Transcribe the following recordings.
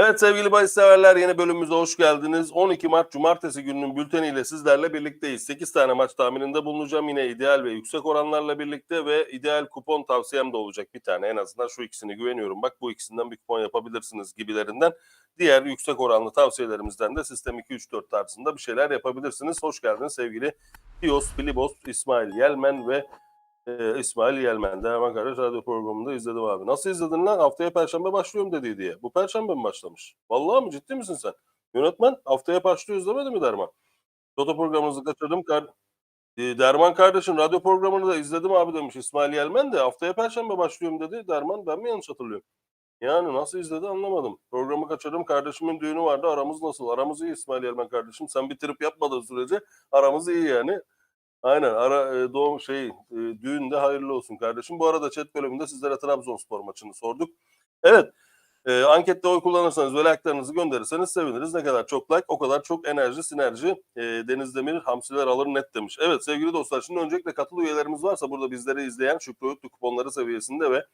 Evet sevgili bahis severler yeni bölümümüze hoş geldiniz. 12 Mart Cumartesi gününün bülteniyle sizlerle birlikteyiz. 8 tane maç tahmininde bulunacağım yine ideal ve yüksek oranlarla birlikte ve ideal kupon tavsiyem de olacak bir tane. En azından şu ikisini güveniyorum. Bak bu ikisinden bir kupon yapabilirsiniz gibilerinden. Diğer yüksek oranlı tavsiyelerimizden de sistem 2-3-4 tarzında bir şeyler yapabilirsiniz. Hoş geldiniz sevgili Piyos, Filibos, İsmail Yelmen ve ee, İsmail Yelmen. Derman Kardeş radyo programında izledim abi. Nasıl izledin lan? Haftaya Perşembe başlıyorum dedi diye. Bu Perşembe mi başlamış? Vallahi mi? Ciddi misin sen? Yönetmen haftaya başlıyoruz demedi mi Derman? Toto programınızı kaçırdım. Kar Ee, Derman kardeşin radyo programını da izledim abi demiş İsmail Yelmen de haftaya Perşembe başlıyorum dedi. Derman ben mi yanlış hatırlıyorum? Yani nasıl izledi anlamadım. Programı kaçırdım. Kardeşimin düğünü vardı. Aramız nasıl? Aramız iyi İsmail Yelmen kardeşim. Sen bir trip yapmadığın sürece aramız iyi yani. Aynen ara doğum şey düğünde hayırlı olsun kardeşim. Bu arada chat bölümünde sizlere Trabzonspor maçını sorduk. Evet. E, ankette oy kullanırsanız ve like'larınızı gönderirseniz seviniriz. Ne kadar çok like o kadar çok enerji, sinerji. E, Deniz Demir hamsiler alır net demiş. Evet sevgili dostlar şimdi öncelikle katıl üyelerimiz varsa burada bizleri izleyen Şükrü Öğütlü kuponları seviyesinde ve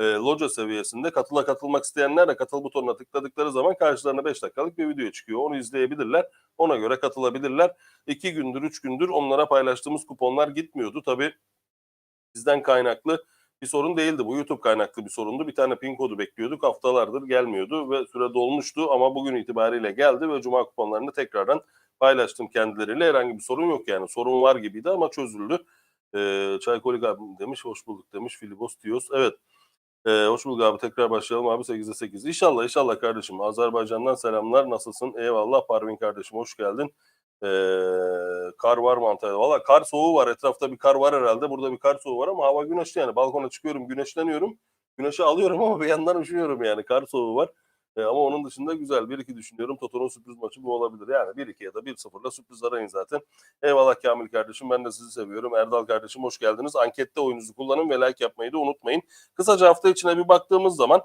e, loca seviyesinde katıla katılmak isteyenler de katıl butonuna tıkladıkları zaman karşılarına 5 dakikalık bir video çıkıyor. Onu izleyebilirler. Ona göre katılabilirler. 2 gündür, 3 gündür onlara paylaştığımız kuponlar gitmiyordu. Tabii bizden kaynaklı bir sorun değildi. Bu YouTube kaynaklı bir sorundu. Bir tane pin kodu bekliyorduk. Haftalardır gelmiyordu ve süre dolmuştu ama bugün itibariyle geldi ve cuma kuponlarını tekrardan paylaştım kendileriyle. Herhangi bir sorun yok yani. Sorun var gibiydi ama çözüldü. Ee, Çaykolik abim demiş, hoş bulduk demiş. Filibos diyoruz. Evet. Ee, hoş bulduk abi. Tekrar başlayalım abi 8'e 8. İnşallah inşallah kardeşim. Azerbaycan'dan selamlar. Nasılsın? Eyvallah Parvin kardeşim. Hoş geldin. Ee, kar var mı Antalya'da? Valla kar soğuğu var. Etrafta bir kar var herhalde. Burada bir kar soğuğu var ama hava güneşli yani. Balkona çıkıyorum, güneşleniyorum. Güneşi alıyorum ama bir yandan üşüyorum yani. Kar soğuğu var. Ee, ama onun dışında güzel. 1-2 düşünüyorum. Toto'nun sürpriz maçı bu olabilir. Yani 1-2 ya da 1-0'la sürpriz arayın zaten. Eyvallah Kamil kardeşim. Ben de sizi seviyorum. Erdal kardeşim hoş geldiniz. Ankette oyunuzu kullanın ve like yapmayı da unutmayın. Kısaca hafta içine bir baktığımız zaman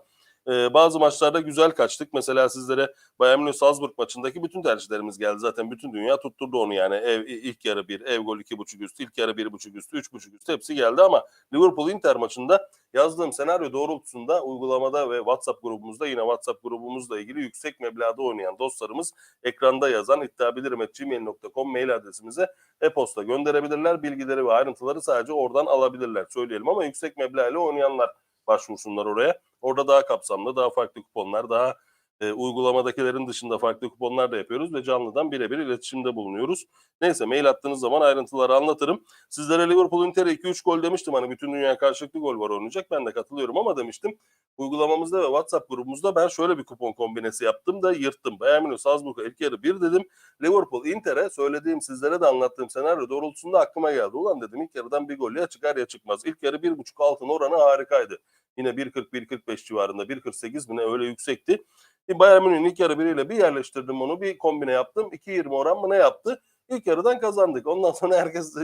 ee, bazı maçlarda güzel kaçtık. Mesela sizlere Bayern Münih Salzburg maçındaki bütün tercihlerimiz geldi. Zaten bütün dünya tutturdu onu yani. Ev ilk yarı bir, ev gol iki buçuk üst, ilk yarı bir buçuk üst, üç buçuk üst hepsi geldi ama Liverpool Inter maçında yazdığım senaryo doğrultusunda uygulamada ve WhatsApp grubumuzda yine WhatsApp grubumuzla ilgili yüksek meblağda oynayan dostlarımız ekranda yazan iddiabilirim.gmail.com mail adresimize e-posta gönderebilirler. Bilgileri ve ayrıntıları sadece oradan alabilirler söyleyelim ama yüksek meblağ oynayanlar başvursunlar oraya. Orada daha kapsamlı, daha farklı kuponlar, daha e, uygulamadakilerin dışında farklı kuponlar da yapıyoruz ve canlıdan birebir iletişimde bulunuyoruz. Neyse mail attığınız zaman ayrıntıları anlatırım. Sizlere Liverpool Inter'e 2-3 gol demiştim. Hani bütün dünya karşılıklı gol var oynayacak. Ben de katılıyorum ama demiştim. Uygulamamızda ve WhatsApp grubumuzda ben şöyle bir kupon kombinesi yaptım da yırttım. Bayern Münih Salzburg'a ilk yarı 1 dedim. Liverpool Inter'e söylediğim sizlere de anlattığım senaryo doğrultusunda aklıma geldi. Ulan dedim ilk yarıdan bir gol ya çıkar ya çıkmaz. İlk yarı 1.5 altın oranı harikaydı. Yine 1.40-1.45 civarında 1.48 mi ne öyle yüksekti. Bir Bayern Münih'in ilk yarı biriyle bir yerleştirdim onu bir kombine yaptım. 2.20 oran mı ne yaptı? İlk yarıdan kazandık. Ondan sonra herkes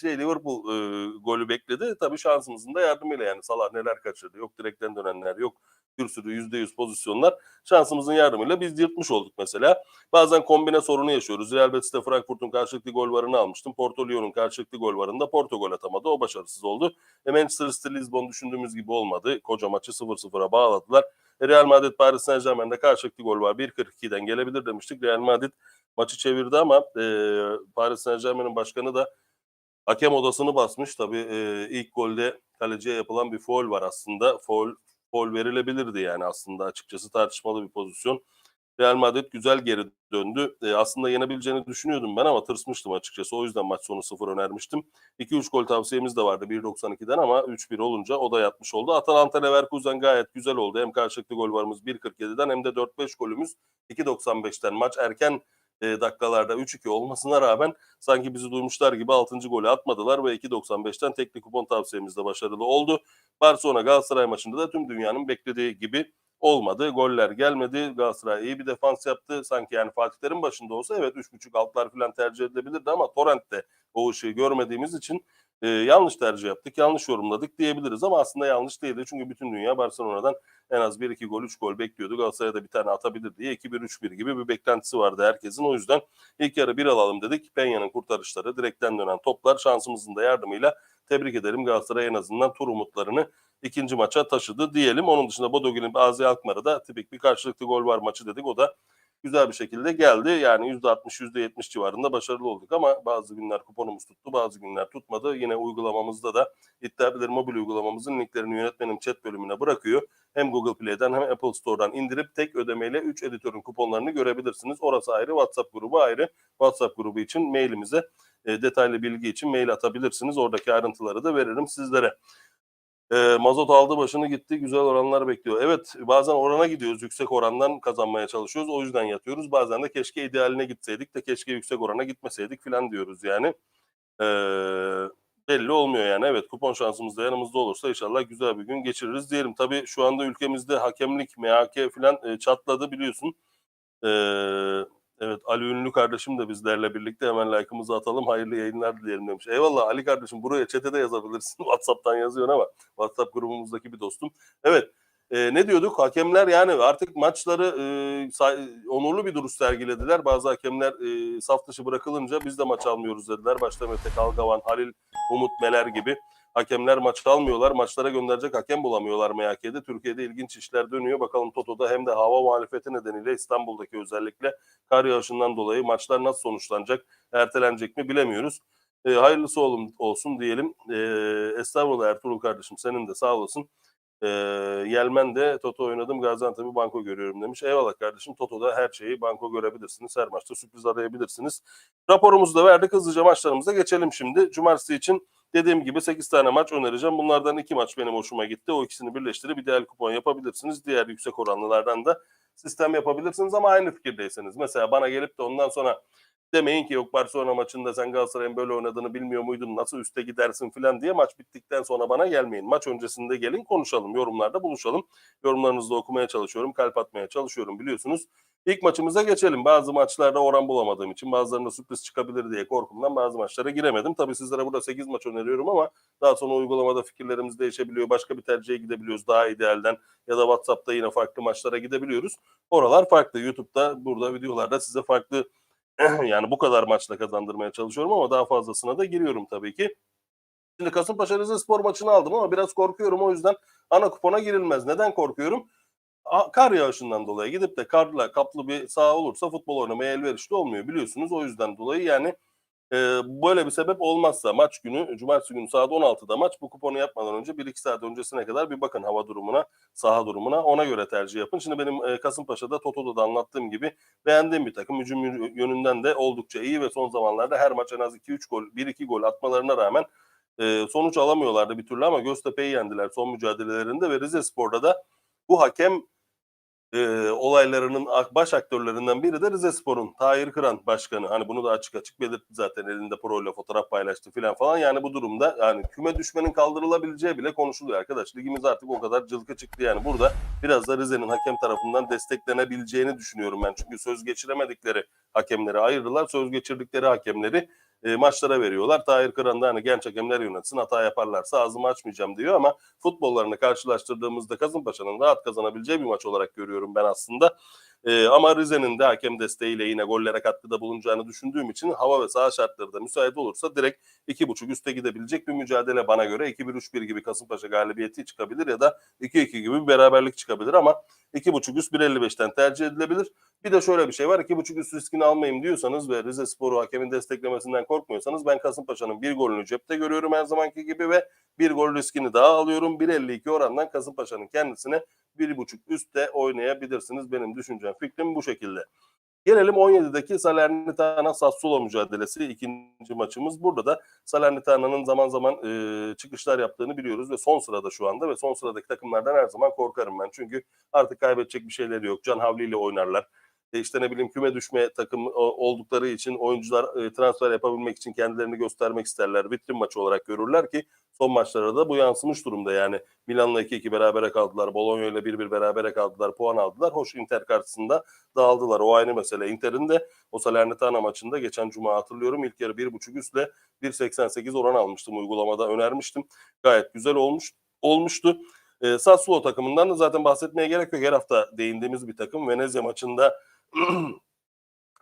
şey Liverpool e, golü bekledi. Tabii şansımızın da yardımıyla yani Salah neler kaçırdı. Yok direkten dönenler yok bir sürü yüzde yüz pozisyonlar şansımızın yardımıyla biz yırtmış olduk mesela. Bazen kombine sorunu yaşıyoruz. Real Betis'te Frankfurt'un karşılıklı gol varını almıştım. Porto Lyon'un karşılıklı gol varında Porto gol atamadı. O başarısız oldu. E Manchester City Lisbon düşündüğümüz gibi olmadı. Koca maçı 0-0'a bağladılar. E Real Madrid Paris Saint Germain'de karşılıklı gol var. 1.42'den gelebilir demiştik. Real Madrid maçı çevirdi ama e, Paris Saint Germain'in başkanı da hakem odasını basmış. Tabii e, ilk golde kaleciye yapılan bir foul var aslında. Foul foul verilebilirdi yani aslında açıkçası tartışmalı bir pozisyon. Real Madrid güzel geri döndü. E, aslında yenebileceğini düşünüyordum ben ama tırsmıştım açıkçası. O yüzden maç sonu 0 önermiştim. 2-3 gol tavsiyemiz de vardı 1.92'den ama 3-1 olunca o da yatmış oldu. Atalanta Leverkusen gayet güzel oldu. Hem karşılıklı gol varımız 1.47'den hem de 4-5 golümüz 2.95'ten. Maç erken e, dakikalarda 3-2 olmasına rağmen sanki bizi duymuşlar gibi 6. golü atmadılar ve 2.95'ten teknik kupon tavsiyemiz de başarılı oldu. Barcelona Galatasaray maçında da tüm dünyanın beklediği gibi olmadı. Goller gelmedi. Galatasaray iyi bir defans yaptı. Sanki yani Fatihlerin başında olsa evet 3.5 altlar falan tercih edilebilirdi ama Torrent'te o ışığı görmediğimiz için e, yanlış tercih yaptık, yanlış yorumladık diyebiliriz ama aslında yanlış değildi. Çünkü bütün dünya Barcelona'dan en az 1-2 gol, 3 gol bekliyordu. Galatasaray'da bir tane atabilir diye 2-1-3-1 gibi bir beklentisi vardı herkesin. O yüzden ilk yarı bir alalım dedik. Penya'nın kurtarışları, direkten dönen toplar şansımızın da yardımıyla tebrik ederim. Galatasaray en azından tur umutlarını ikinci maça taşıdı diyelim. Onun dışında Bodo Glimt Azi Alkmaar'a da tipik bir karşılıklı gol var maçı dedik. O da güzel bir şekilde geldi. Yani %60 %70 civarında başarılı olduk ama bazı günler kuponumuz tuttu, bazı günler tutmadı. Yine uygulamamızda da İddia mobil uygulamamızın linklerini yönetmenim chat bölümüne bırakıyor. Hem Google Play'den hem Apple Store'dan indirip tek ödemeyle 3 editörün kuponlarını görebilirsiniz. Orası ayrı, WhatsApp grubu ayrı. WhatsApp grubu için mailimize e, detaylı bilgi için mail atabilirsiniz. Oradaki ayrıntıları da veririm sizlere. E, mazot aldı başını gitti. Güzel oranlar bekliyor. Evet bazen orana gidiyoruz. Yüksek orandan kazanmaya çalışıyoruz. O yüzden yatıyoruz. Bazen de keşke idealine gitseydik de keşke yüksek orana gitmeseydik falan diyoruz yani. E, belli olmuyor yani. Evet kupon şansımız da yanımızda olursa inşallah güzel bir gün geçiririz diyelim. Tabii şu anda ülkemizde hakemlik, MHK falan e, çatladı biliyorsun. Eee Evet Ali Ünlü kardeşim de bizlerle birlikte hemen like'ımızı atalım. Hayırlı yayınlar dileyelim demiş. Eyvallah Ali kardeşim buraya chat'e de yazabilirsin. WhatsApp'tan yazıyorsun ama WhatsApp grubumuzdaki bir dostum. Evet e, ne diyorduk? Hakemler yani artık maçları e, onurlu bir duruş sergilediler. Bazı hakemler e, saf dışı bırakılınca biz de maç almıyoruz dediler. Başta Mete Kalgavan, Halil Umut Meler gibi hakemler maç almıyorlar. Maçlara gönderecek hakem bulamıyorlar MHK'de. Türkiye'de ilginç işler dönüyor. Bakalım Toto'da hem de hava muhalefeti nedeniyle İstanbul'daki özellikle kar yağışından dolayı maçlar nasıl sonuçlanacak, ertelenecek mi bilemiyoruz. E, hayırlısı olsun diyelim. E, estağfurullah Ertuğrul kardeşim senin de sağ olasın. E, Yelmen de Toto oynadım Gaziantep'i banko görüyorum demiş. Eyvallah kardeşim Toto'da her şeyi banko görebilirsiniz. Her maçta sürpriz arayabilirsiniz. Raporumuzu da verdik. Hızlıca maçlarımıza geçelim şimdi. Cumartesi için dediğim gibi 8 tane maç önereceğim. Bunlardan 2 maç benim hoşuma gitti. O ikisini birleştirip ideal kupon yapabilirsiniz. Diğer yüksek oranlılardan da sistem yapabilirsiniz ama aynı fikirdeyseniz. Mesela bana gelip de ondan sonra demeyin ki yok Barcelona maçında sen Galatasaray'ın böyle oynadığını bilmiyor muydun? Nasıl üste gidersin falan diye maç bittikten sonra bana gelmeyin. Maç öncesinde gelin konuşalım. Yorumlarda buluşalım. Yorumlarınızı da okumaya çalışıyorum. Kalp atmaya çalışıyorum biliyorsunuz. İlk maçımıza geçelim. Bazı maçlarda oran bulamadığım için bazılarında sürpriz çıkabilir diye korkumdan bazı maçlara giremedim. Tabii sizlere burada 8 maç öneriyorum ama daha sonra uygulamada fikirlerimiz değişebiliyor. Başka bir tercihe gidebiliyoruz daha idealden ya da WhatsApp'ta yine farklı maçlara gidebiliyoruz. Oralar farklı. YouTube'da burada videolarda size farklı yani bu kadar maçla kazandırmaya çalışıyorum ama daha fazlasına da giriyorum tabii ki. Şimdi Kasımpaşa Rizespor maçını aldım ama biraz korkuyorum o yüzden ana kupona girilmez. Neden korkuyorum? Kar yağışından dolayı gidip de karla kaplı bir saha olursa futbol oynamaya elverişli olmuyor biliyorsunuz. O yüzden dolayı yani e, böyle bir sebep olmazsa maç günü cumartesi günü saat 16'da maç bu kuponu yapmadan önce 1-2 saat öncesine kadar bir bakın hava durumuna saha durumuna ona göre tercih yapın. Şimdi benim e, Kasımpaşa'da Toto'da da anlattığım gibi beğendiğim bir takım hücum yönü- yönünden de oldukça iyi ve son zamanlarda her maç en az 2-3 gol 1-2 gol atmalarına rağmen e, sonuç alamıyorlardı bir türlü ama Göztepe'yi yendiler son mücadelelerinde ve Rizespor'da da bu hakem e, olaylarının baş aktörlerinden biri de Rizespor'un Tahir Kıran başkanı. Hani bunu da açık açık belirtti zaten elinde pro ile fotoğraf paylaştı filan falan. Yani bu durumda yani küme düşmenin kaldırılabileceği bile konuşuluyor arkadaş. Ligimiz artık o kadar cılkı çıktı yani. Burada biraz da Rize'nin hakem tarafından desteklenebileceğini düşünüyorum ben. Çünkü söz geçiremedikleri hakemleri ayırdılar. Söz geçirdikleri hakemleri e, maçlara veriyorlar. Tahir Kıran da hani genç hakemler yönetsin hata yaparlarsa ağzımı açmayacağım diyor ama futbollarını karşılaştırdığımızda Kasımpaşa'nın rahat kazanabileceği bir maç olarak görüyorum ben aslında. Ee, ama Rize'nin de hakem desteğiyle yine gollere katkıda bulunacağını düşündüğüm için hava ve saha şartları da müsait olursa direkt 2.5 üste gidebilecek bir mücadele bana göre 2-1-3-1 gibi Kasımpaşa galibiyeti çıkabilir ya da 2-2 gibi bir beraberlik çıkabilir ama 2.5 üst 1.55'ten tercih edilebilir. Bir de şöyle bir şey var 2.5 üst riskini almayayım diyorsanız ve Rize Spor'u hakemin desteklemesinden korkmuyorsanız ben Kasımpaşa'nın bir golünü cepte görüyorum her zamanki gibi ve bir gol riskini daha alıyorum. 1.52 orandan Kasımpaşa'nın kendisine 1.5 üstte oynayabilirsiniz. Benim düşüncem fikrim bu şekilde. Gelelim 17'deki Salernitana Sassuolo mücadelesi ikinci maçımız. Burada da Salernitana'nın zaman zaman e, çıkışlar yaptığını biliyoruz ve son sırada şu anda ve son sıradaki takımlardan her zaman korkarım ben. Çünkü artık kaybedecek bir şeyleri yok. Can Havli ile oynarlar. E işte ne bileyim küme düşme takım oldukları için oyuncular e, transfer yapabilmek için kendilerini göstermek isterler. Vitrin maçı olarak görürler ki son maçlarda da bu yansımış durumda. Yani Milan'la 2-2 berabere kaldılar. Bologna ile 1-1 berabere kaldılar. Puan aldılar. Hoş Inter karşısında dağıldılar. O ayrı mesele. Inter'in de o Salernitana maçında geçen cuma hatırlıyorum ilk yarı 1.5 üstle 1.88 oran almıştım uygulamada önermiştim. Gayet güzel olmuş olmuştu. E, Sassuolo takımından da zaten bahsetmeye gerek yok. Her hafta değindiğimiz bir takım. Venezia maçında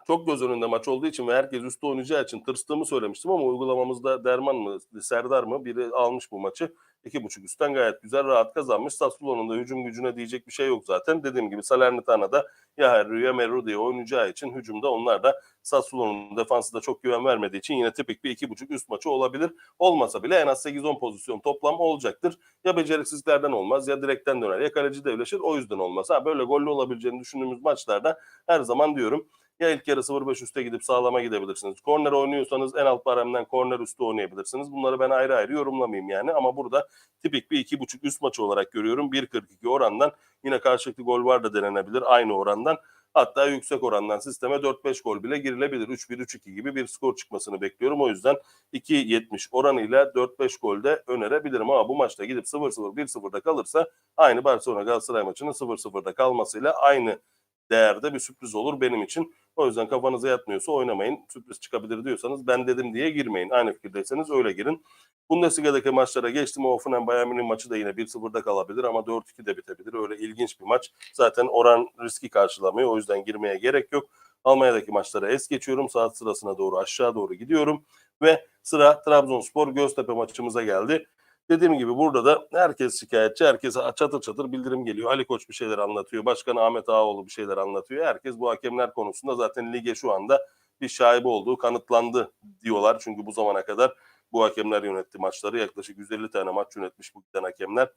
çok göz önünde maç olduğu için ve herkes üstte oynayacağı için tırstığımı söylemiştim ama uygulamamızda Derman mı, Serdar mı biri almış bu maçı. İki buçuk üstten gayet güzel rahat kazanmış. Sassuolo'nun da hücum gücüne diyecek bir şey yok zaten. Dediğim gibi Salernitana da ya Herru ya Merru diye oynayacağı için hücumda onlar da Sassuolo'nun defansı da çok güven vermediği için yine tipik bir iki buçuk üst maçı olabilir. Olmasa bile en az 8-10 pozisyon toplam olacaktır. Ya beceriksizliklerden olmaz ya direkten döner ya kaleci devleşir o yüzden olmaz. Ha böyle gollü olabileceğini düşündüğümüz maçlarda her zaman diyorum ya ilk yarı 0-5 üste gidip sağlama gidebilirsiniz. Korner oynuyorsanız en alt baremden korner üstü oynayabilirsiniz. Bunları ben ayrı ayrı yorumlamayayım yani ama burada tipik bir 2.5 üst maçı olarak görüyorum. 1.42 orandan yine karşılıklı gol var da denenebilir aynı orandan. Hatta yüksek orandan sisteme 4-5 gol bile girilebilir. 3-1-3-2 gibi bir skor çıkmasını bekliyorum. O yüzden 2.70 oranıyla 4-5 golde önerebilirim. Ama bu maçta gidip 0-0 1-0'da kalırsa aynı Barcelona Galatasaray maçının 0-0'da kalmasıyla aynı değerde bir sürpriz olur benim için. O yüzden kafanıza yatmıyorsa oynamayın. Sürpriz çıkabilir diyorsanız ben dedim diye girmeyin. Aynı fikirdeyseniz öyle girin. Bundesliga'daki maçlara geçtim. Hoffenheim Bayern Münih maçı da yine 1-0'da kalabilir ama 4-2 de bitebilir. Öyle ilginç bir maç. Zaten oran riski karşılamıyor. O yüzden girmeye gerek yok. Almanya'daki maçlara es geçiyorum. Saat sırasına doğru aşağı doğru gidiyorum. Ve sıra Trabzonspor Göztepe maçımıza geldi. Dediğim gibi burada da herkes şikayetçi, herkese çatır çatır bildirim geliyor. Ali Koç bir şeyler anlatıyor, Başkan Ahmet Ağaoğlu bir şeyler anlatıyor. Herkes bu hakemler konusunda zaten lige şu anda bir şaibe olduğu kanıtlandı diyorlar. Çünkü bu zamana kadar bu hakemler yönetti maçları. Yaklaşık 150 tane maç yönetmiş bu giden hakemler.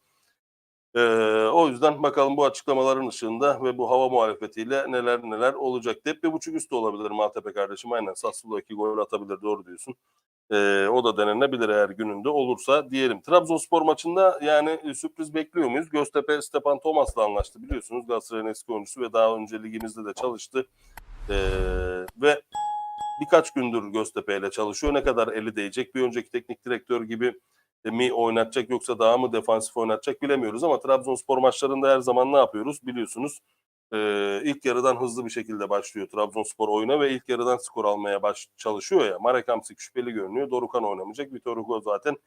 Ee, o yüzden bakalım bu açıklamaların ışığında ve bu hava muhalefetiyle neler neler olacak. Dep bir buçuk üstü olabilir Maltepe kardeşim. Aynen Sassuolo iki gol atabilir doğru diyorsun. Ee, o da denenebilir eğer gününde olursa diyelim. Trabzonspor maçında yani e, sürpriz bekliyor muyuz? Göztepe Stepan Thomas'la anlaştı biliyorsunuz. Galatasaray'ın eski oyuncusu ve daha önce ligimizde de çalıştı. Ee, ve birkaç gündür Göztepe ile çalışıyor. Ne kadar eli değecek? Bir önceki teknik direktör gibi mi oynatacak yoksa daha mı defansif oynatacak bilemiyoruz ama Trabzonspor maçlarında her zaman ne yapıyoruz biliyorsunuz. Ee, ilk yarıdan hızlı bir şekilde başlıyor Trabzonspor oyuna ve ilk yarıdan skor almaya baş çalışıyor ya. Marek Hamsik şüpheli görünüyor. Dorukan oynamayacak. Vitor Hugo zaten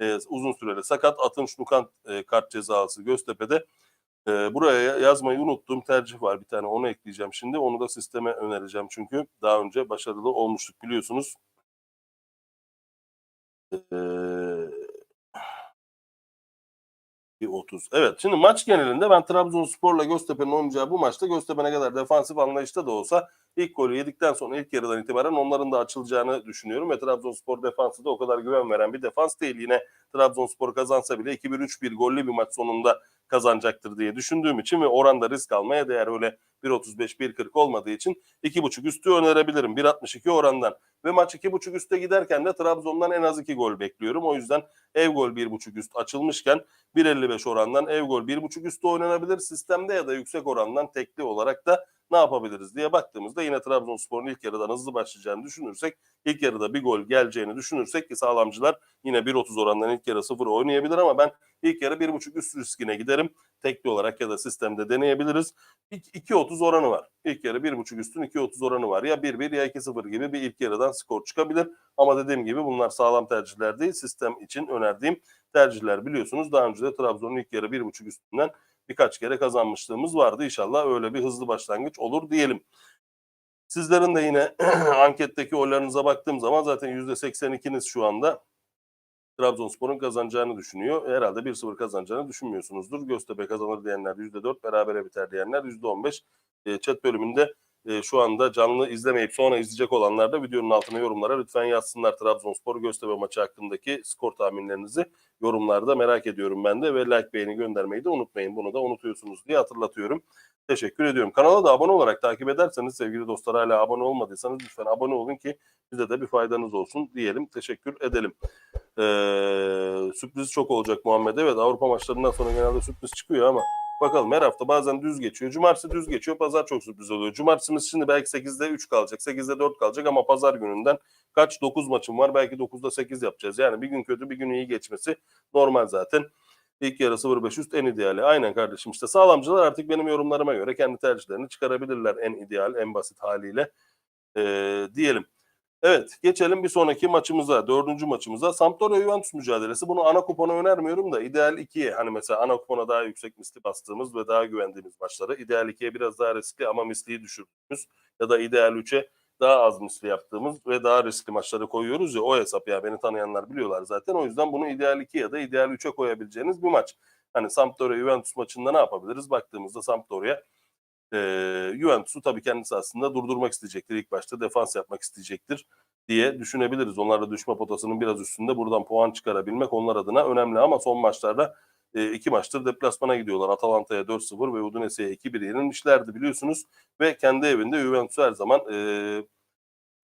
e, uzun süreli sakat. Atın Şnukan e, kart cezası Göztepe'de. E, buraya yazmayı unuttuğum tercih var bir tane onu ekleyeceğim şimdi. Onu da sisteme önereceğim çünkü daha önce başarılı olmuştuk biliyorsunuz. Eee 30. Evet şimdi maç genelinde ben Trabzonspor'la Göztepe'nin oynayacağı bu maçta Göztepe ne kadar defansif anlayışta da olsa ilk golü yedikten sonra ilk yarıdan itibaren onların da açılacağını düşünüyorum. Ve Trabzonspor defansı da o kadar güven veren bir defans değil. Yine Trabzonspor kazansa bile 2-1-3-1 gollü bir maç sonunda kazanacaktır diye düşündüğüm için ve oranda risk almaya değer öyle 1.35-1.40 olmadığı için 2.5 üstü önerebilirim 1.62 orandan. Ve maç 2.5 üste giderken de Trabzon'dan en az 2 gol bekliyorum. O yüzden ev gol 1.5 üst açılmışken 1.55 orandan ev gol 1.5 üstü oynanabilir. Sistemde ya da yüksek orandan tekli olarak da ne yapabiliriz diye baktığımızda yine Trabzonspor'un ilk yarıdan hızlı başlayacağını düşünürsek ilk yarıda bir gol geleceğini düşünürsek ki sağlamcılar yine 1.30 orandan ilk yarı 0 oynayabilir ama ben ilk yarı 1.5 üst riskine giderim. Tekli olarak ya da sistemde deneyebiliriz. 2.30 oranı var. İlk yarı 1.5 üstün 2.30 oranı var. Ya 1-1 ya 2-0 gibi bir ilk yarıdan skor çıkabilir. Ama dediğim gibi bunlar sağlam tercihler değil. Sistem için önerdiğim tercihler biliyorsunuz. Daha önce de Trabzon'un ilk yarı 1.5 üstünden birkaç kere kazanmışlığımız vardı. İnşallah öyle bir hızlı başlangıç olur diyelim. Sizlerin de yine anketteki oylarınıza baktığım zaman zaten %82'niz şu anda Trabzonspor'un kazanacağını düşünüyor. Herhalde 1-0 kazanacağını düşünmüyorsunuzdur. Göztepe kazanır diyenler %4, berabere biter diyenler %15. E, chat bölümünde e, şu anda canlı izlemeyip sonra izleyecek olanlar da videonun altına yorumlara lütfen yazsınlar Trabzonspor Göztepe maçı hakkındaki skor tahminlerinizi yorumlarda merak ediyorum ben de ve like beğeni göndermeyi de unutmayın. Bunu da unutuyorsunuz diye hatırlatıyorum. Teşekkür ediyorum. Kanala da abone olarak takip ederseniz sevgili dostlar hala abone olmadıysanız lütfen abone olun ki bize de bir faydanız olsun diyelim. Teşekkür edelim. Ee, sürpriz çok olacak Muhammed. Evet Avrupa maçlarından sonra genelde sürpriz çıkıyor ama bakalım her hafta bazen düz geçiyor. Cumartesi düz geçiyor. Pazar çok sürpriz oluyor. Cumartesimiz şimdi belki 8'de 3 kalacak. 8'de 4 kalacak ama pazar gününden kaç 9 maçım var. Belki 9'da 8 yapacağız. Yani bir gün kötü bir gün iyi geçmesi normal zaten. İlk yarı 0-5 üst en ideali. Aynen kardeşim işte sağlamcılar artık benim yorumlarıma göre kendi tercihlerini çıkarabilirler en ideal, en basit haliyle ee, diyelim. Evet geçelim bir sonraki maçımıza, dördüncü maçımıza. Sampdoria Juventus mücadelesi. Bunu ana kupona önermiyorum da ideal 2'ye hani mesela ana kupona daha yüksek misli bastığımız ve daha güvendiğimiz maçları. ideal 2'ye biraz daha riskli ama misliyi düşürdüğümüz ya da ideal 3'e daha az misli yaptığımız ve daha riskli maçları koyuyoruz ya o hesap ya beni tanıyanlar biliyorlar zaten. O yüzden bunu ideal 2 ya da ideal 3'e koyabileceğiniz bir maç. Hani Sampdoria Juventus maçında ne yapabiliriz? Baktığımızda Sampdoria e, Juventus'u tabii kendisi aslında durdurmak isteyecektir. İlk başta defans yapmak isteyecektir diye düşünebiliriz. Onlar da düşme potasının biraz üstünde buradan puan çıkarabilmek onlar adına önemli ama son maçlarda e, iki maçtır deplasmana gidiyorlar. Atalanta'ya 4-0 ve Udinese'ye 2-1 yenilmişlerdi biliyorsunuz. Ve kendi evinde Juventus her zaman e,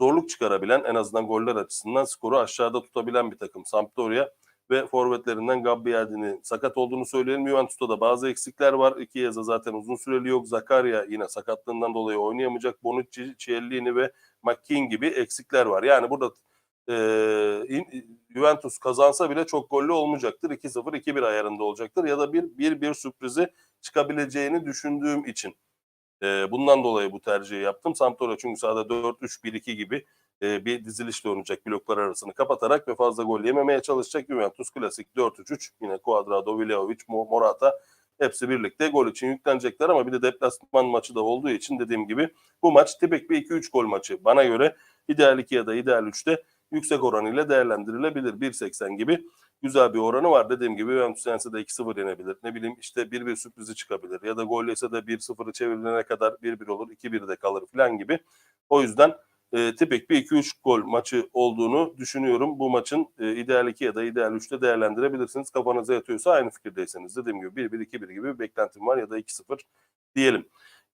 zorluk çıkarabilen en azından goller açısından skoru aşağıda tutabilen bir takım Sampdoria ve forvetlerinden Gabbiadini sakat olduğunu söyleyelim. Juventus'ta da bazı eksikler var. İki yaza zaten uzun süreli yok. Zakaria yine sakatlığından dolayı oynayamayacak. Bonucci, Ciellini ve McKean gibi eksikler var. Yani burada e, Juventus kazansa bile çok gollü olmayacaktır. 2-0, 2-1 ayarında olacaktır. Ya da bir, bir, bir sürprizi çıkabileceğini düşündüğüm için e, bundan dolayı bu tercihi yaptım. Sampdoria çünkü sahada 4-3-1-2 gibi e, bir dizilişle oynayacak bloklar arasını kapatarak ve fazla gol yememeye çalışacak. Juventus klasik 4-3-3 yine Cuadrado, Vlahovic, Mo- Morata hepsi birlikte gol için yüklenecekler ama bir de deplasman maçı da olduğu için dediğim gibi bu maç tipik bir 2-3 gol maçı. Bana göre ideal 2 ya da ideal 3'te yüksek oranıyla değerlendirilebilir. 1.80 gibi güzel bir oranı var. Dediğim gibi Juventus yense de 2-0 yenebilir. Ne bileyim işte 1-1 sürprizi çıkabilir. Ya da gol yese de 1-0'ı çevrilene kadar 1-1 olur, 2-1 de kalır falan gibi. O yüzden e, tipik bir 2-3 gol maçı olduğunu düşünüyorum. Bu maçın e, ideal 2 ya da ideal 3'te değerlendirebilirsiniz. Kafanıza yatıyorsa aynı fikirdeyseniz. Dediğim gibi 1-1, 2-1 gibi bir beklentim var ya da 2-0 diyelim.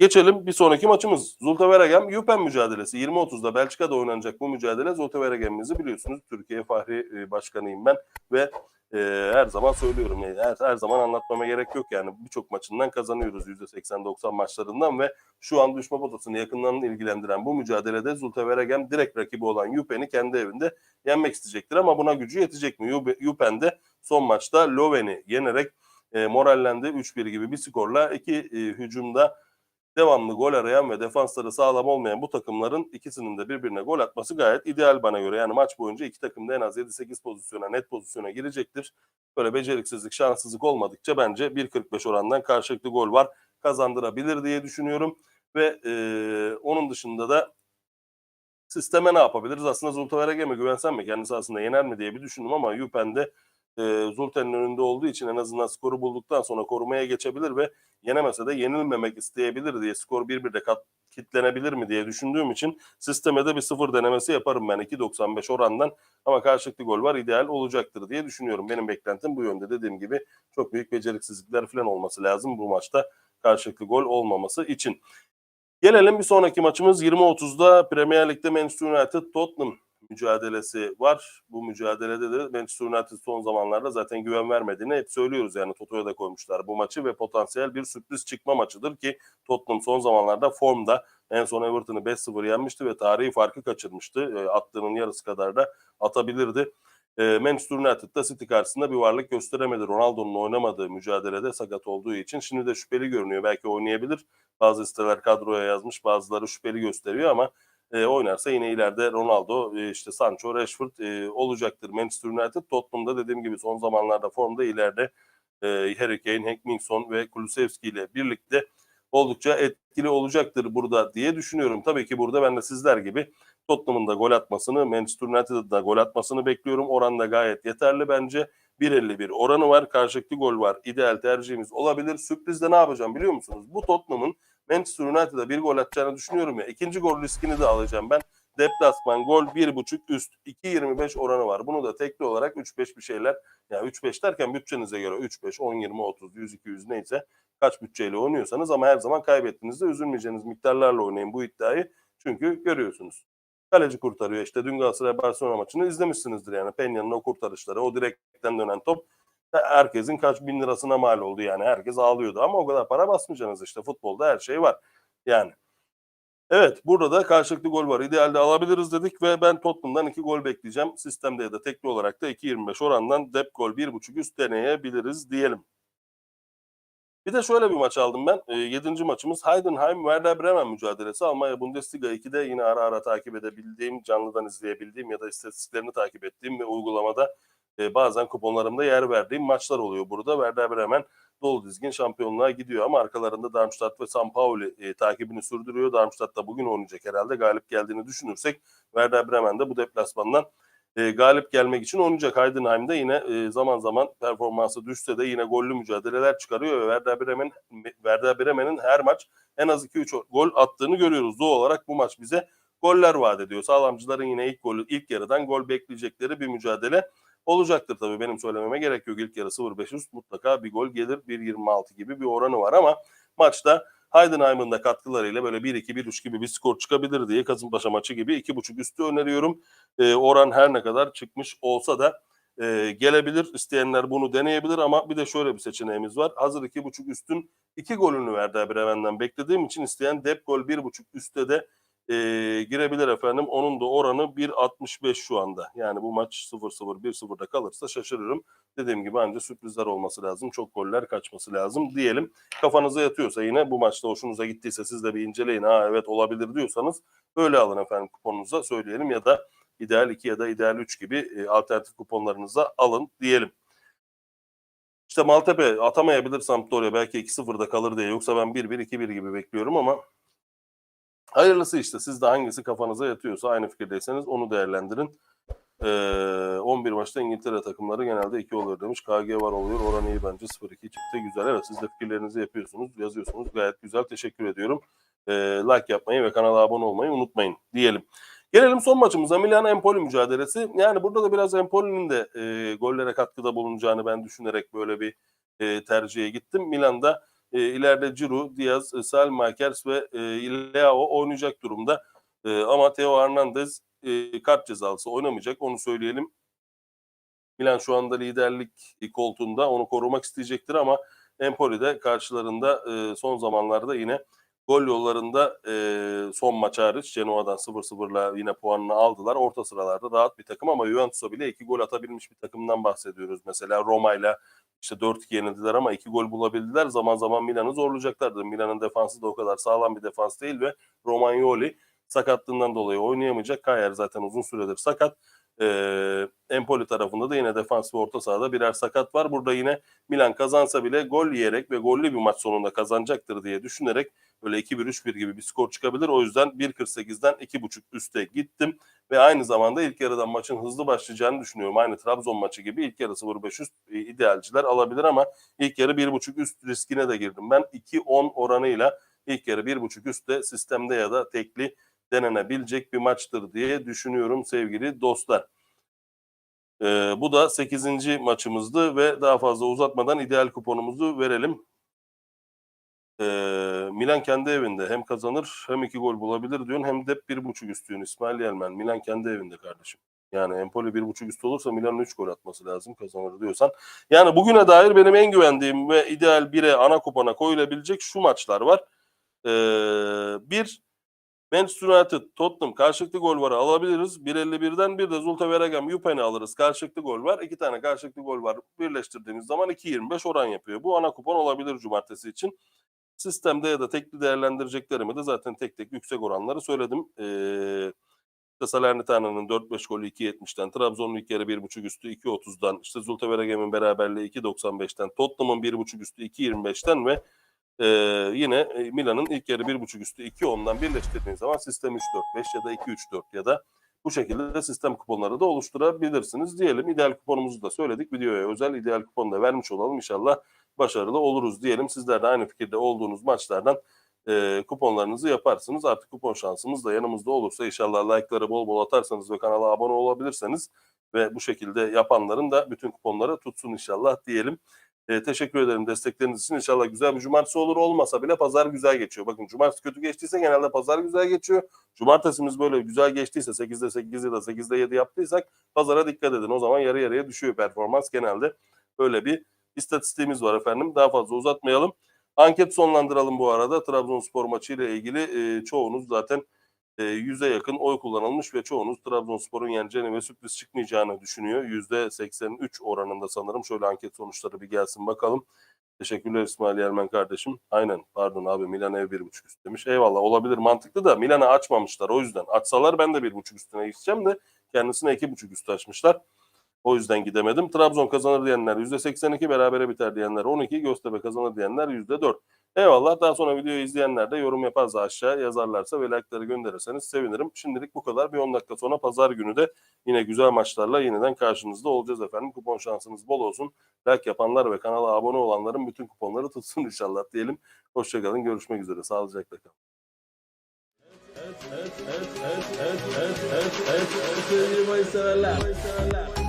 Geçelim bir sonraki maçımız. Zulte Veregem Yupen mücadelesi. 20.30'da Belçika'da oynanacak bu mücadele. Zulte Veregem'imizi biliyorsunuz. Türkiye Fahri e, Başkanıyım ben ve e, her zaman söylüyorum. Her, her zaman anlatmama gerek yok yani. Birçok maçından kazanıyoruz %80-90 maçlarından ve şu an düşme potasını yakından ilgilendiren bu mücadelede Zulte Veregem direkt rakibi olan Yupen'i kendi evinde yenmek isteyecektir ama buna gücü yetecek mi? Yupe- Yupen de son maçta Löwen'i yenerek e, morallendi 3-1 gibi bir skorla iki e, hücumda devamlı gol arayan ve defansları sağlam olmayan bu takımların ikisinin de birbirine gol atması gayet ideal bana göre. Yani maç boyunca iki takım da en az 7-8 pozisyona net pozisyona girecektir. Böyle beceriksizlik, şanssızlık olmadıkça bence 1.45 orandan karşılıklı gol var kazandırabilir diye düşünüyorum. Ve e, onun dışında da sisteme ne yapabiliriz? Aslında Zultaveregem'e güvensem mi? Kendisi aslında yener mi diye bir düşündüm ama Yupen'de e, Zulten'in önünde olduğu için en azından skoru bulduktan sonra korumaya geçebilir ve yenemese de yenilmemek isteyebilir diye skor 1-1'de kat, kitlenebilir mi diye düşündüğüm için sisteme de bir sıfır denemesi yaparım ben 2.95 orandan ama karşılıklı gol var ideal olacaktır diye düşünüyorum. Benim beklentim bu yönde dediğim gibi çok büyük beceriksizlikler falan olması lazım bu maçta karşılıklı gol olmaması için. Gelelim bir sonraki maçımız 20.30'da Premier Lig'de Manchester United Tottenham mücadelesi var. Bu mücadelede de Manchester United son zamanlarda zaten güven vermediğini hep söylüyoruz. Yani Toto'ya da koymuşlar bu maçı ve potansiyel bir sürpriz çıkma maçıdır ki Tottenham son zamanlarda formda en son Everton'ı 5-0 yenmişti ve tarihi farkı kaçırmıştı. E, attığının yarısı kadar da atabilirdi. E, Manchester United da City karşısında bir varlık gösteremedi. Ronaldo'nun oynamadığı mücadelede sakat olduğu için. Şimdi de şüpheli görünüyor. Belki oynayabilir. Bazı siteler kadroya yazmış, bazıları şüpheli gösteriyor ama e, oynarsa yine ileride Ronaldo, e, işte Sancho, Rashford e, olacaktır. Manchester United Tottenham'da dediğim gibi son zamanlarda formda ileride e, Harry Kane, Hank ve Kulusevski ile birlikte oldukça etkili olacaktır burada diye düşünüyorum. Tabii ki burada ben de sizler gibi Tottenham'ın da gol atmasını, Manchester United'ın da gol atmasını bekliyorum. Oran da gayet yeterli bence. 1.51 oranı var, karşılıklı gol var. İdeal tercihimiz olabilir. Sürprizde ne yapacağım biliyor musunuz? Bu Tottenham'ın Manchester United'a bir gol atacağını düşünüyorum ya. İkinci gol riskini de alacağım ben. Deplasman gol 1.5 üst 2.25 oranı var. Bunu da tekli olarak 3-5 bir şeyler. Ya yani 3-5 derken bütçenize göre 3-5, 10, 20, 30, 100, 200 neyse kaç bütçeyle oynuyorsanız ama her zaman kaybettiğinizde üzülmeyeceğiniz miktarlarla oynayın bu iddiayı. Çünkü görüyorsunuz. Kaleci kurtarıyor. İşte dün Galatasaray Barcelona maçını izlemişsinizdir yani. Peña'nın o kurtarışları, o direkten dönen top herkesin kaç bin lirasına mal oldu yani. Herkes ağlıyordu ama o kadar para basmayacaksınız işte. Futbolda her şey var. Yani Evet burada da karşılıklı gol var. İdealde alabiliriz dedik ve ben Tottenham'dan 2 gol bekleyeceğim. Sistemde ya da tekli olarak da 2.25 orandan dep gol 1.5 üst deneyebiliriz diyelim. Bir de şöyle bir maç aldım ben. E, yedinci maçımız Heidenheim Werder Bremen mücadelesi. Almanya Bundesliga 2'de yine ara ara takip edebildiğim, canlıdan izleyebildiğim ya da istatistiklerini takip ettiğim ve uygulamada e, bazen kuponlarımda yer verdiğim maçlar oluyor burada. Werder Bremen dolu dizgin şampiyonluğa gidiyor ama arkalarında Darmstadt ve San Pauli e, takibini sürdürüyor. Darmstadt da bugün oynayacak herhalde. Galip geldiğini düşünürsek Werder Bremen de bu deplasmandan e, galip gelmek için oynayacak. Heidenheim'de yine e, zaman zaman performansı düşse de yine gollü mücadeleler çıkarıyor ve Werder Bremen Werder Bremen'in her maç en az 2-3 gol attığını görüyoruz. Doğal olarak bu maç bize goller vaat ediyor. Sağlamcıların yine ilk golü ilk yarıdan gol bekleyecekleri bir mücadele olacaktır tabii. Benim söylememe gerek yok. İlk yarı 0-5 üst mutlaka bir gol gelir. 1.26 gibi bir oranı var ama maçta Heidenheim'ın da katkılarıyla böyle 1-2, 1-3 gibi bir skor çıkabilir diye Kasımpaşa maçı gibi 2.5 üstü öneriyorum. Ee, oran her ne kadar çıkmış olsa da e, gelebilir. İsteyenler bunu deneyebilir ama bir de şöyle bir seçeneğimiz var. Hazır 2.5 üstün 2 golünü verdi Bremen'den beklediğim için isteyen dep gol 1.5 üstte de e, girebilir efendim. Onun da oranı 1.65 şu anda. Yani bu maç 0-0 1-0'da kalırsa şaşırırım. Dediğim gibi ancak sürprizler olması lazım. Çok goller kaçması lazım diyelim. Kafanıza yatıyorsa yine bu maçta hoşunuza gittiyse siz de bir inceleyin. Ha evet olabilir diyorsanız öyle alın efendim kuponunuza söyleyelim ya da ideal 2 ya da ideal 3 gibi e, alternatif kuponlarınıza alın diyelim. İşte Maltepe atamayabilir Sampdoria belki 2-0'da kalır diye. Yoksa ben 1-1 2-1 gibi bekliyorum ama hayırlısı işte. Siz de hangisi kafanıza yatıyorsa aynı fikirdeyseniz onu değerlendirin. Ee, 11 maçta İngiltere takımları genelde 2 oluyor demiş. KG var oluyor. Oran iyi bence 0-2 çıktı. Güzel. Evet siz de fikirlerinizi yapıyorsunuz. Yazıyorsunuz. Gayet güzel. Teşekkür ediyorum. Ee, like yapmayı ve kanala abone olmayı unutmayın diyelim. Gelelim son maçımıza Milan Empoli mücadelesi. Yani burada da biraz Empoli'nin de e, gollere katkıda bulunacağını ben düşünerek böyle bir e, tercihe gittim. Milan'da e, ileride Ciro, Diaz, e, Salmakers ve e, Leao oynayacak durumda. E, ama Theo Hernandez e, kart cezalısı oynamayacak onu söyleyelim. Milan şu anda liderlik koltuğunda onu korumak isteyecektir ama Empoli de karşılarında e, son zamanlarda yine gol yollarında e, son maç hariç Genoa'dan 0-0'la yine puanını aldılar. Orta sıralarda rahat bir takım ama Juventus'a bile iki gol atabilmiş bir takımdan bahsediyoruz. Mesela Roma'yla işte 4-2 yenildiler ama iki gol bulabildiler. Zaman zaman Milan'ı zorlayacaklardı. Milan'ın defansı da o kadar sağlam bir defans değil ve Romagnoli sakatlığından dolayı oynayamayacak. Kayer zaten uzun süredir sakat. Ee, Empoli tarafında da yine defans ve orta sahada birer sakat var. Burada yine Milan kazansa bile gol yiyerek ve gollü bir maç sonunda kazanacaktır diye düşünerek böyle 2-1-3-1 gibi bir skor çıkabilir. O yüzden 1.48'den 2.5 üste gittim ve aynı zamanda ilk yarıdan maçın hızlı başlayacağını düşünüyorum. Aynı Trabzon maçı gibi ilk yarı 0.5 üst e, idealciler alabilir ama ilk yarı 1.5 üst riskine de girdim. Ben 2-10 oranıyla ilk yarı 1.5 üstte sistemde ya da tekli denenebilecek bir maçtır diye düşünüyorum sevgili dostlar. Ee, bu da 8. maçımızdı ve daha fazla uzatmadan ideal kuponumuzu verelim. Milan kendi evinde hem kazanır hem iki gol bulabilir diyorsun hem de bir buçuk üstüyün İsmail Yelmen. Milan kendi evinde kardeşim. Yani Empoli bir buçuk üstü olursa Milan'ın üç gol atması lazım kazanır diyorsan. Yani bugüne dair benim en güvendiğim ve ideal bire ana kupona koyulabilecek şu maçlar var. Ee, bir Manchester United, Tottenham karşılıklı gol var alabiliriz. 1.51'den bir de Zulte Veregem Yupen'i alırız. Karşılıklı gol var. İki tane karşılıklı gol var. Birleştirdiğimiz zaman 2.25 oran yapıyor. Bu ana kupon olabilir cumartesi için. Sistemde ya da tekli değerlendireceklerimi de zaten tek tek yüksek oranları söyledim. Ee, işte Salernitano'nun 4-5 golü 2.70'ten, Trabzon'un ilk yarı 1.5 üstü 2.30'dan, işte Zulte Veregem'in beraberliği 2.95'ten, Tottenham'ın 1.5 üstü 2.25'ten ve ee, yine Milan'ın ilk yarı 1.5 üstü 2.10'dan birleştirdiğiniz zaman sistem 3-4-5 ya da 2-3-4 ya da bu şekilde de sistem kuponları da oluşturabilirsiniz diyelim. İdeal kuponumuzu da söyledik. Videoya özel ideal kuponu da vermiş olalım. İnşallah başarılı oluruz diyelim. Sizler de aynı fikirde olduğunuz maçlardan e, kuponlarınızı yaparsınız. Artık kupon şansımız da yanımızda olursa inşallah like'ları bol bol atarsanız ve kanala abone olabilirseniz ve bu şekilde yapanların da bütün kuponları tutsun inşallah diyelim. E, teşekkür ederim destekleriniz için. İnşallah güzel bir cumartesi olur. Olmasa bile pazar güzel geçiyor. Bakın cumartesi kötü geçtiyse genelde pazar güzel geçiyor. Cumartesimiz böyle güzel geçtiyse 8'de 8 ya da 8'de 7 yaptıysak pazara dikkat edin. O zaman yarı yarıya düşüyor performans genelde. Böyle bir istatistiğimiz var efendim. Daha fazla uzatmayalım. Anket sonlandıralım bu arada. Trabzonspor maçı ile ilgili e, çoğunuz zaten e, yüze yakın oy kullanılmış ve çoğunuz Trabzonspor'un yeneceğini ve sürpriz çıkmayacağını düşünüyor. Yüzde 83 oranında sanırım. Şöyle anket sonuçları bir gelsin bakalım. Teşekkürler İsmail Yermen kardeşim. Aynen pardon abi Milan ev 1.5 üst demiş. Eyvallah olabilir mantıklı da Milan'ı açmamışlar o yüzden. Açsalar ben de 1.5 üstüne gideceğim de kendisine 2.5 üstü açmışlar. O yüzden gidemedim. Trabzon kazanır diyenler %82, berabere biter diyenler 12, Göztepe kazanır diyenler %4. Eyvallah. Daha sonra videoyu izleyenler de yorum yaparsa aşağı yazarlarsa ve like'ları gönderirseniz sevinirim. Şimdilik bu kadar. Bir 10 dakika sonra pazar günü de yine güzel maçlarla yeniden karşınızda olacağız efendim. Kupon şansınız bol olsun. Like yapanlar ve kanala abone olanların bütün kuponları tutsun inşallah diyelim. Hoşçakalın. Görüşmek üzere. Sağlıcakla kalın. Evet, evet,